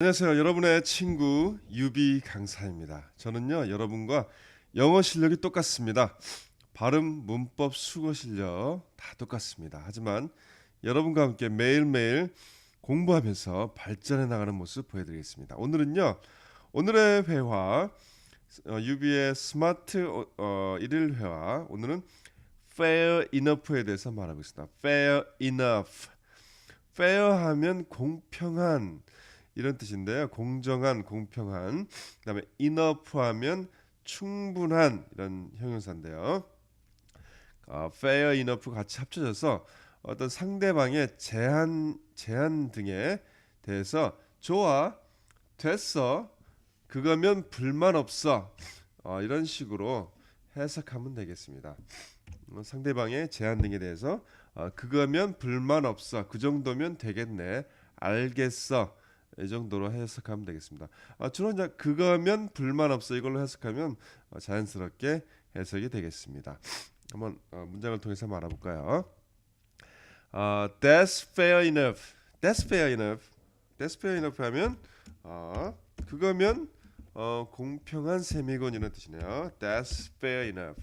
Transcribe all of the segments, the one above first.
안녕하세요. 여러분의 친구 유비 강사입니다. 저는요, 여러분과 영어 실력이 똑같습니다. 발음, 문법, 수거 실력 다 똑같습니다. 하지만 여러분과 함께 매일매일 공부하면서 발전해 나가는 모습 보여드리겠습니다. 오늘은요, 오늘의 회화 어, 유비의 스마트 어, 어, 일일 회화 오늘은 fair enough에 대해서 말하고 있습니다. fair enough. fair 하면 공평한 이런 뜻인데요. 공정한, 공평한. 그다음에 enough 하면 충분한 이런 형용사인데요. 어, fair, enough 같이 합쳐져서 어떤 상대방의 제한, 제한 등에 대해서 좋아, 됐어, 그거면 불만 없어 어, 이런 식으로 해석하면 되겠습니다. 어, 상대방의 제한 등에 대해서 어, 그거면 불만 없어, 그 정도면 되겠네, 알겠어. 이 정도로 해석하면 되겠습니다. 아, 주로 이제 그거면 불만 없어 이걸로 해석하면 어, 자연스럽게 해석이 되겠습니다. 한번 어, 문장을 통해서 말해볼까요? 아, that's fair enough. That's fair enough. That's fair enough 하면 아, 그거면 어, 공평한 셈이군 이런 뜻이네요. That's fair enough.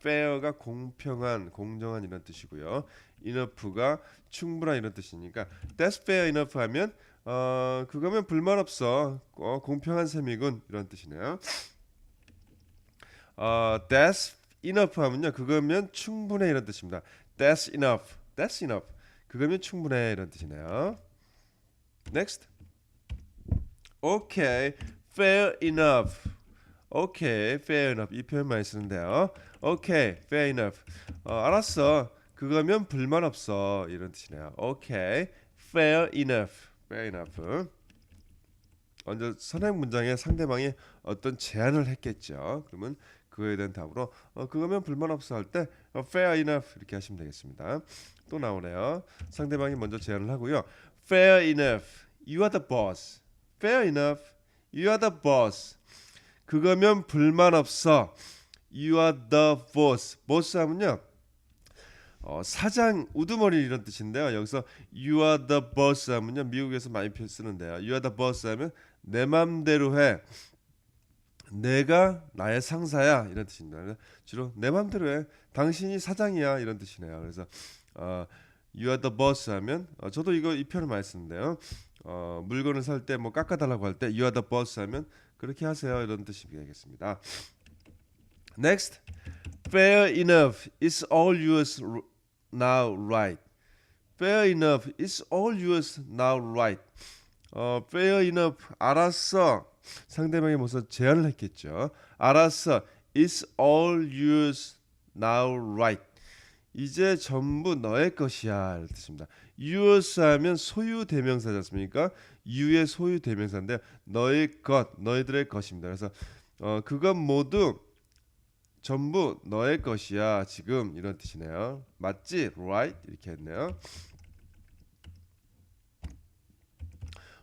fair가 공평한, 공정한 이런 뜻이고요. enough가 충분한 이런 뜻이니까 that's fair enough 하면 어 그거면 불만 없어 어, 공평한 셈이군 이런 뜻이네요. 어 that's enough 하면요 그거면 충분해 이런 뜻입니다. That's enough. That's enough. 그거면 충분해 이런 뜻이네요. Next. Okay, fair enough. Okay, fair enough. 이 표현 많이 쓰는데요. Okay, fair enough. 어, 알았어. 그거면 불만 없어 이런 뜻이네요. Okay, fair enough. Fair enough. 먼저 선행 문장에 상대방이 어떤 제안을 했겠죠. 그러면 그거에 대한 답으로 어, 그거면 불만 없어 할 때 어, fair enough 이렇게 하시면 되겠습니다. 또 나오네요. 상대방이 먼저 제안을 하고요. fair enough. You are the boss. fair enough. You are the boss. 그거면 불만 없어. You are the boss. boss 하면요. 어, 사장 우두머리 이런 뜻인데요. 여기서 you are the boss 하면요. 미국에서 많이 표 쓰는데요. you are the boss 하면 내 맘대로 해. 내가 나의 상사야 이런 뜻입니다. 주로 내 맘대로 해. 당신이 사장이야 이런 뜻이네요. 그래서 어, you are the boss 하면 어, 저도 이거 이 표현을 많이 쓰는데요. 어, 물건을 살 때 뭐 깎아달라고 할 때 you are the boss 하면 그렇게 하세요 이런 뜻이 되겠습니다. Next, fair enough is all yours now, right? Fair enough is all yours now, right? 어, fair enough, 알았어. 상대방이 무슨 제안을 했겠죠. 알았어, is all yours now, right? 이제 전부 너의 것이야 이런 뜻입니다. yours 하면 소유 대명사지 않습니까? you의 소유 대명사인데 너의 것, 너희들의 것입니다. 그래서 어, 그것 모두 전부 너의 것이야 지금 이런 뜻이네요. 맞지? Right 이렇게 했네요.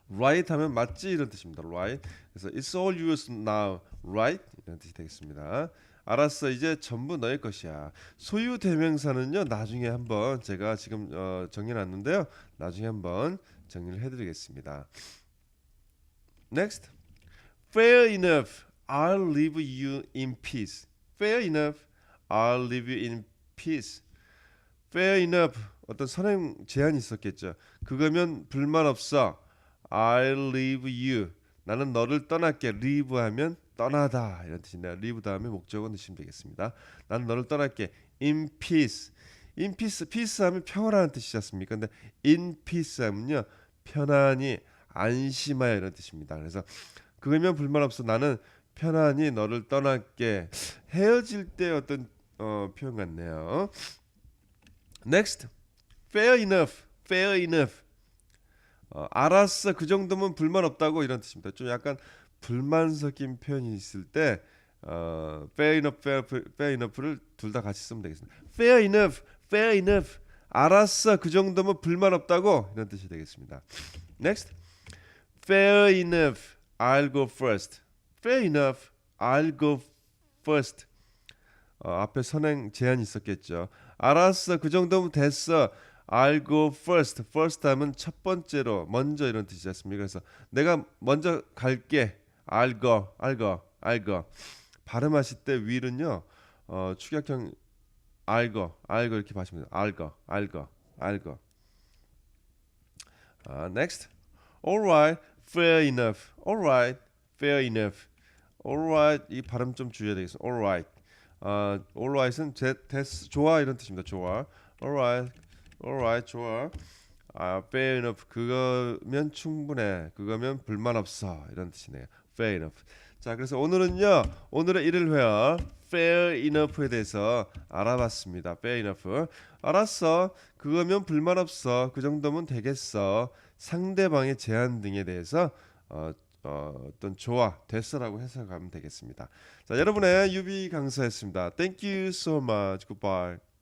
Right 하면 맞지 이런 뜻입니다. Right. 그래서 it's all yours now. Right 이런 뜻이 되겠습니다. 알았어 이제 전부 너의 것이야. 소유 대명사는요 나중에 한번 제가 지금 어, 정리해놨는데요. 나중에 한번 정리를 해드리겠습니다. Next, fair enough. I'll leave you in peace. Fair enough. I'll leave you in peace. Fair enough. 어떤 선행 제한이 있었겠죠. 그거면 불만 없어. I'll leave you. 나는 너를 떠날게. leave 하면 떠나다 이런 뜻인데요. leave 다음에 목적어 넣으시면 되겠습니다. 나는 너를 떠날게. in peace. in peace. peace 하면 평화라는 뜻이지 않습니까? 근데 in peace 하면요. 편안히 안심하여 이런 뜻입니다. 그래서 그거면 불만 없어. 나는 편안히 너를 떠날게. 헤어질 때 어떤 어, 표현 같네요. Next, fair enough, fair enough. 어, 알았어, 그 정도면 불만 없다고 이런 뜻입니다. 좀 약간 불만 섞인 표현이 있을 때 어, fair enough, fair, fair enough를 둘 다 같이 쓰면 되겠습니다. Fair enough, fair enough. 알았어, 그 정도면 불만 없다고 이런 뜻이 되겠습니다. Next, fair enough, I'll go first. Fair enough, I'll go first. 어, 앞에 선행 제한이 있었겠죠. 알았어, 그 정도면 됐어. I'll go first. first 하면 첫 번째로 먼저 이런 뜻이지 않습니까? 그래서 내가 먼저 갈게. I'll go. I'll go. I'll go. 발음하실 때 will은요. 어, 축약형 I'll go. I'll go 이렇게 하시면. I'll go. I'll go. I'll go. 아, next. Alright. Fair enough. Alright. Fair enough. Alright. 이 발음 좀 주의해야 되겠어. Alright. 아, alright은 제, 됐, 좋아 이런 뜻입니다. 좋아. Alright. Alright. 좋아. 아, fair enough. 그거면 충분해. 그거면 불만 없어. 이런 뜻이네요. Fair enough. 자, 그래서 오늘은요. 오늘의 일일 회화 fair enough에 대해서 알아봤습니다. fair enough. 알았어. 그거면 불만 없어. 그 정도면 되겠어. 상대방의 제안 등에 대해서 어, 어, 어떤 좋아 됐어라고 해석하면 되겠습니다. 자, 여러분의 유비 강사였습니다. Thank you so much. Goodbye.